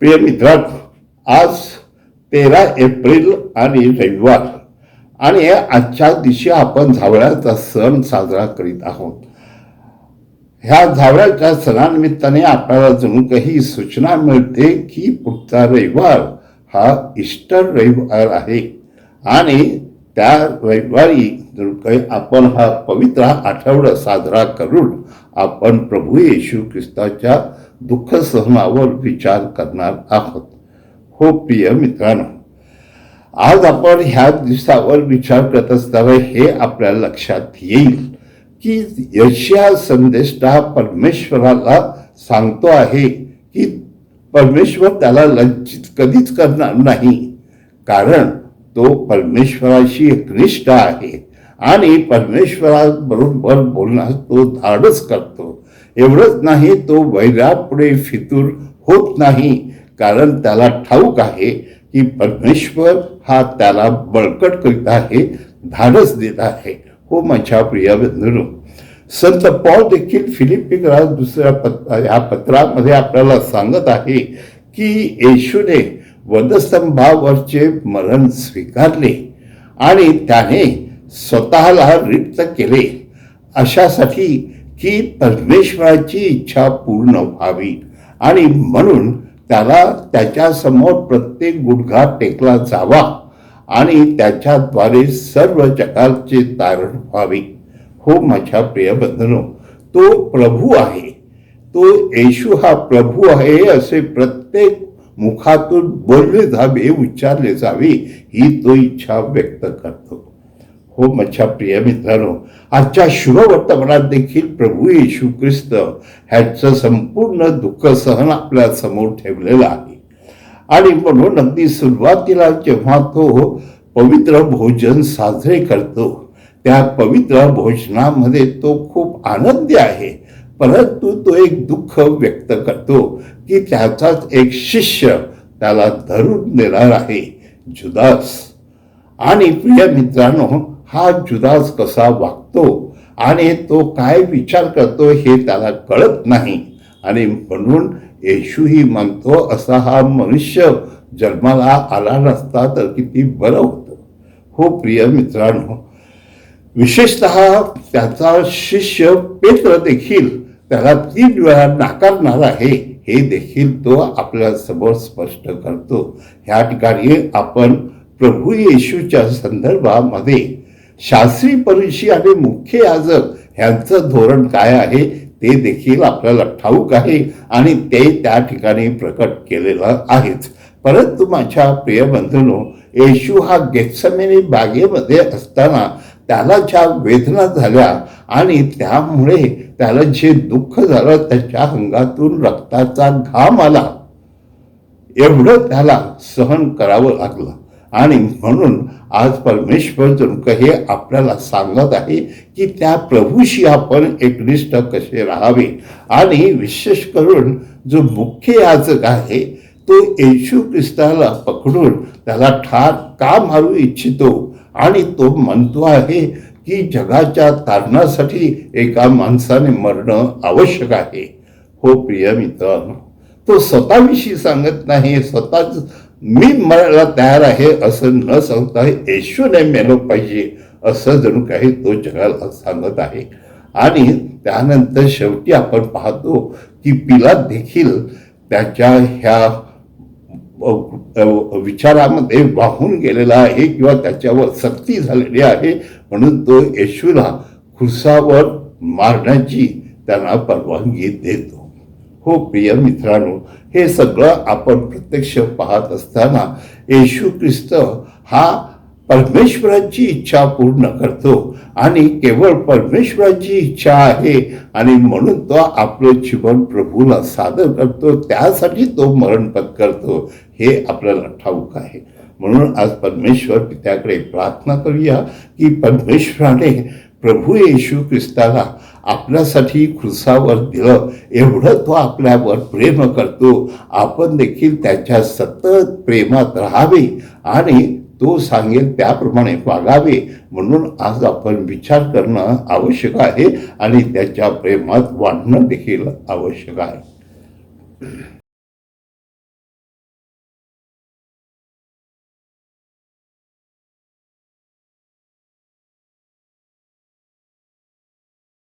प्रिय मित्रांनो आज तेरा एप्रिल आणि रविवार. आणि आजच्या दिवशी आपण झावळ्याचा सण साजरा करीत आहोत. ह्या झावळ्याच्या सणानिमित्ताने आपल्याला जणू काही सूचना मिळते की पुढचा रविवार हा इस्टर रविवार आहे. आणि त्या रविवारी जणू काही आपण हा पवित्र आठवडा साजरा करून आपण प्रभू येशू ख्रिस्ताच्या दुःख सहनावर विचार करणार आहोत. हो प्रिय मित्रांनो आज आपण ह्या दिवसावर विचार करत असताना हे आपल्या लक्षात येईल की यशया संदेष्टा परमेश्वराला सांगतो आहे की परमेश्वर त्याला लज्जित कधीच करणार नाही. कारण तो परमेश्वराशी घनिष्ठ आहे आणि परमेश्वराबरोबर बोलण्यास तो धाडस करतो. एवढंच नाही तो वैरापुढे फितूर होत नाही. कारण त्याला ठाऊक आहे की परमेश्वर हा त्याला बळकट करीत आहे धाडस देत आहे. हो माझ्या प्रिया बंधू संत पॉल देखील फिलिपिकरा दुसऱ्या पत्र ह्या पत्रामध्ये आपल्याला सांगत आहे की येशूने वधस्तंभावरचे मरण स्वीकारले आणि त्याने स्वतःला रिक्त केले. अशासाठी की परमेश्वराची इच्छा पूर्ण व्हावी. आणि म्हणून त्याला त्याच्यासमोर प्रत्येक गुडघा टेकला जावा आणि त्याच्याद्वारे सर्व जगाचे तारण व्हावे. हो माझ्या प्रिय बंधनो तो प्रभू आहे. तो येशू हा प्रभू आहे असे प्रत्येक मुखातून बोलले जावे उच्चारले जावे ही तो इच्छा व्यक्त करतो. हो माझ्या प्रिय मित्रांनो आजच्या शुभ वर्तमानात देखील प्रभू येशू ख्रिस्त ह्याचं संपूर्ण दुःख सहन आपल्यासमोर ठेवलेलं आहे. आणि म्हणून अगदी सुरुवातीला जेव्हा तो पवित्र भोजन साजरे करतो त्या पवित्र भोजनामध्ये तो खूप आनंदी आहे. परंतु तो एक दुःख व्यक्त करतो की त्याचाच एक शिष्य त्याला धरून देणार आहे जुदास. आणि प्रिय मित्रांनो हा जुदास कसा वागतो आणि तो काय विचार करतो हे त्याला कळत नाही. आणि म्हणून येशूही म्हणतो असा हा मनुष्य जन्माला आला नसता तर किती बरं होतं. हो प्रिय मित्रांनो विशेषत त्याचा शिष्य पेत्र देखील त्याला तीन वेळा नाकारणार आहे हे देखील तो आपल्यासमोर स्पष्ट करतो. ह्या ठिकाणी आपण प्रभू येशूच्या संदर्भामध्ये शास्त्री परिषी आणि मुख्य याजक ह्यांचं धोरण काय आहे ते देखील आपल्याला ठाऊक आहे आणि ते त्या ठिकाणी प्रकट केलेलं आहेच परंतु माझ्या प्रिय बंधनो येशू हा गेत्समेनी बागेमध्ये असताना त्याला ज्या वेदना झाल्या आणि त्यामुळे त्याला जे दुःख झालं त्याच्या अंगातून रक्ताचा घाम आला. एवढं त्याला सहन करावं लागलं. आणि म्हणून आज परमेश्वर जणू हे आपल्याला सांगत आहे की त्या प्रभूशी आपण एकनिष्ठ कसे राहावे? आणि विशेष करून जो मुख्य याचक आहे तो येशू ख्रिस्ताला पकडून त्याला ठार का मारू इच्छितो? आणि तो म्हणतो आहे की जगाच्या तारणासाठी एका माणसाने मरणं आवश्यक आहे. हो प्रिय मित्रांनो तो स्वतःविषयी सांगत नाही स्वतःच मी मरायला तयार आहे असं न सांगता येशूने मेलो पाहिजे असं जणू काही तो जगाला सांगत आहे. आणि त्यानंतर शेवटी आपण पाहतो की पिला देखील त्याच्या ह्या विचारामध्ये वाहून गेलेला आहे किंवा त्याच्यावर सक्ती झालेली आहे म्हणून तो येशूला खुर्सावर मारण्याची त्यांना परवानगी देतो. हो प्रिय मित्रांनो हे सगळं आपण प्रत्यक्ष पाहत असताना येशू ख्रिस्त हा परमेश्वराची इच्छा पूर्ण करतो आणि केवळ परमेश्वराची इच्छा आहे आणि म्हणून तो आपलं जीवन प्रभूला सादर करतो त्यासाठी तो मरण पत्करतो हे आपल्याला ठाऊक आहे. म्हणून आज परमेश्वर पित्याकडे प्रार्थना करूया की परमेश्वराने प्रभू येशू ख्रिस्ताला आपल्यासाठी खुर्सावर दिलं. एवढं तो आपल्यावर प्रेम करतो. आपण देखील त्याच्या सतत प्रेमात राहावे आणि तो सांगेल त्याप्रमाणे वागावे म्हणून आज आपण विचार करणं आवश्यक आहे आणि त्याच्या प्रेमात वाढणं देखील आवश्यक आहे.